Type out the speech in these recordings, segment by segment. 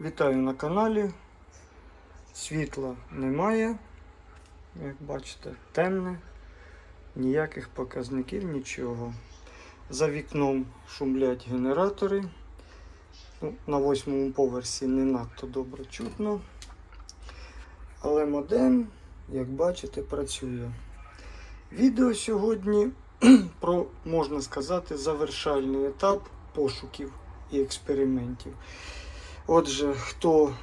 Вітаю на каналі. Світла немає. Як бачите, темне, ніяких показників, нічого. За вікном шумлять генератори. Ну, на восьмому поверсі не надто добре чутно. Але модем, як бачите, працює. Відео сьогодні про, можна сказати, завершальний етап пошуків і експериментів. Отже, хто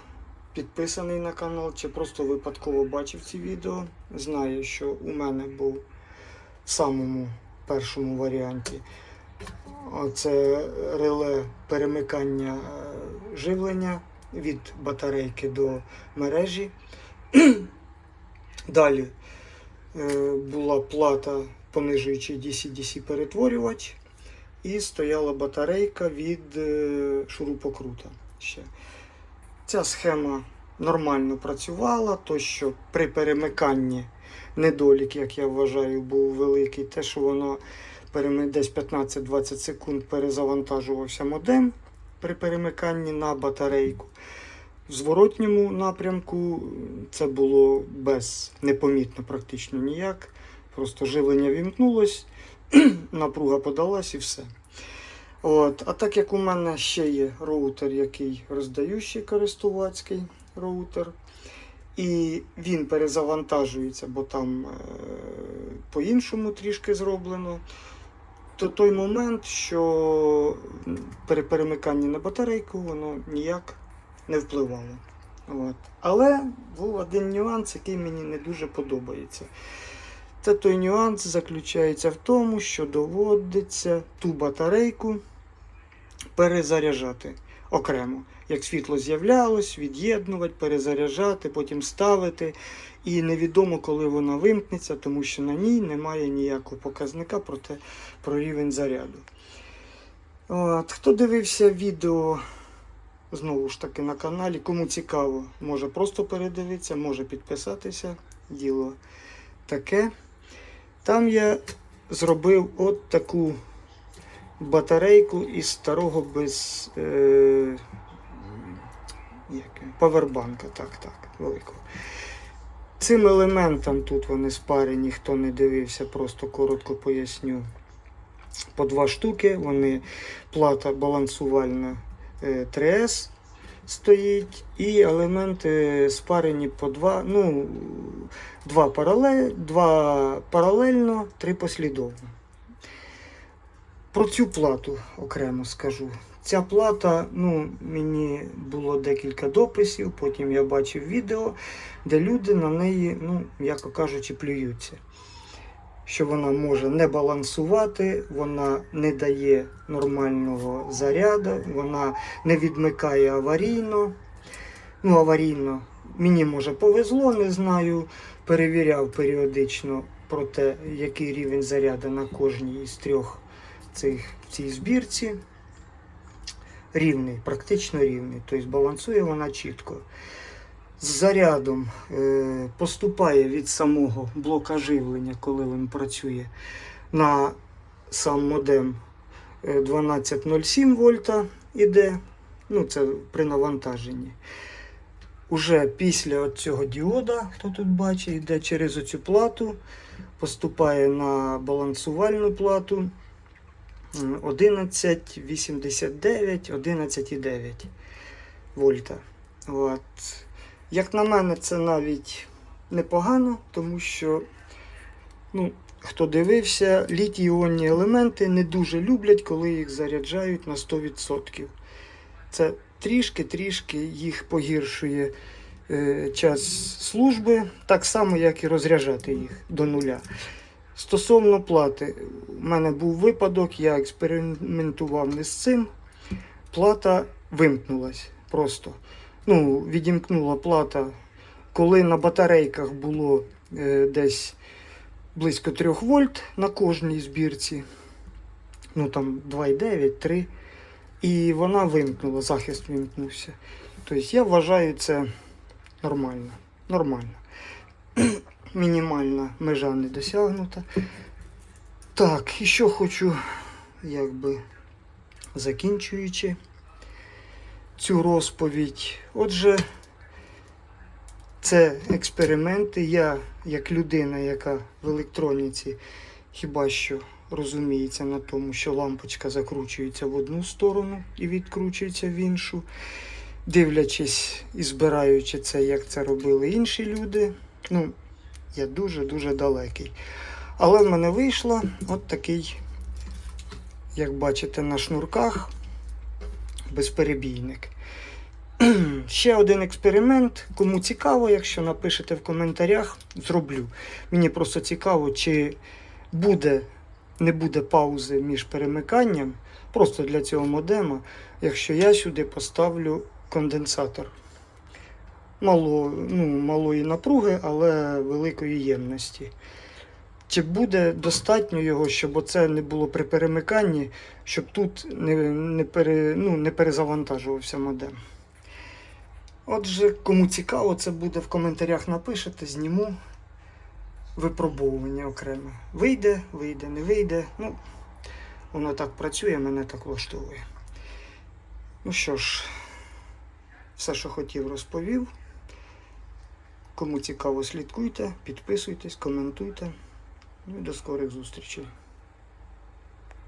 підписаний на канал чи просто випадково бачив ці відео, знає, що у мене був в самому першому варіанті це реле перемикання е, живлення від батарейки до мережі. Далі е, була плата понижуючий DC-DC перетворювач і стояла батарейка від е, шурупокрута. Ще. Ця схема нормально працювала, то що при перемиканні недолік, як я вважаю, був великий, те, що воно десь 15-20 секунд перезавантажувався модем при перемиканні на батарейку. В зворотньому напрямку це було без непомітно практично ніяк. Просто живлення вімкнулось, напруга подалась і все. От. А так як у мене ще є роутер, який роздаючий користувацький роутер, і він перезавантажується, бо там е, по-іншому трішки зроблено, то той момент, що при перемиканні на батарейку воно ніяк не впливало. От. Але був один нюанс, який мені не дуже подобається. Це той нюанс заключається в тому, що доводиться ту батарейку перезаряджати окремо. Як світло з'являлось, від'єднувати, перезаряджати, потім ставити. І невідомо, коли вона вимкнеться, тому що на ній немає ніякого показника про, те, про рівень заряду. От, хто дивився відео знову ж таки на каналі, кому цікаво, може просто передивитися, може підписатися. Діло таке. Там я зробив от таку батарейку із старого без е, як, павербанка, так, так, великого. Цим елементам тут вони спарені, хто не дивився, просто коротко поясню. По два штуки, вони плата балансувальна е, 3С стоїть, і елементи спарені по два, ну, два, паралель, два паралельно, три послідовно. Про цю плату окремо скажу. Ця плата, ну, мені було декілька дописів, потім я бачив відео, де люди на неї, ну, м'яко кажучи, плюються. Що вона може не балансувати, вона не дає нормального заряду, вона не відмикає аварійно. Ну, аварійно. Мені може повезло, не знаю. Перевіряв періодично про те, який рівень заряду на кожній із трьох цих в цій збірці. Рівний, практично рівний. Тобто балансує вона чітко. З зарядом е, поступає від самого блока живлення, коли він працює на сам модем е, 12,07 вольта іде. Ну, це при навантаженні. Уже після цього діода, хто тут бачить, йде через оцю плату, поступає на балансувальну плату 11,89, 11,9 вольта. От. Як на мене, це навіть непогано, тому що, ну, хто дивився, літій-іонні елементи не дуже люблять, коли їх заряджають на 100%. Це трішки-трішки їх погіршує е, час служби, так само, як і розряджати їх до нуля. Стосовно плати, у мене був випадок, я експериментував не з цим. Плата вимкнулась просто. Ну, відімкнула плата, коли на батарейках було е, десь близько 3 вольт на кожній збірці. Ну там 2,9, 3. І вона вимкнула, захист вимкнувся. Тобто я вважаю це нормально. Нормально. Мінімальна межа не досягнута. Так, і що хочу, якби закінчуючи цю розповідь. Отже, це експерименти. Я, як людина, яка в електроніці хіба що розуміється на тому, що лампочка закручується в одну сторону і відкручується в іншу, дивлячись і збираючи це, як це робили інші люди. Ну, я дуже-дуже далекий. Але в мене вийшло от такий, як бачите, на шнурках безперебійник. Ще один експеримент. Кому цікаво, якщо напишете в коментарях, зроблю. Мені просто цікаво, чи буде, не буде паузи між перемиканням, просто для цього модема, якщо я сюди поставлю конденсатор. Мало, ну, малої напруги, але великої ємності. Чи буде достатньо його, щоб оце не було при перемиканні, щоб тут не, не, пере, ну, не перезавантажувався модем? Отже, кому цікаво, це буде в коментарях напишете, зніму випробовування окремо. Вийде, вийде, не вийде. Ну, воно так працює, мене так влаштовує. Ну що ж, все, що хотів, розповів. Кому цікаво, слідкуйте, підписуйтесь, коментуйте. Ну і до скорих зустрічей.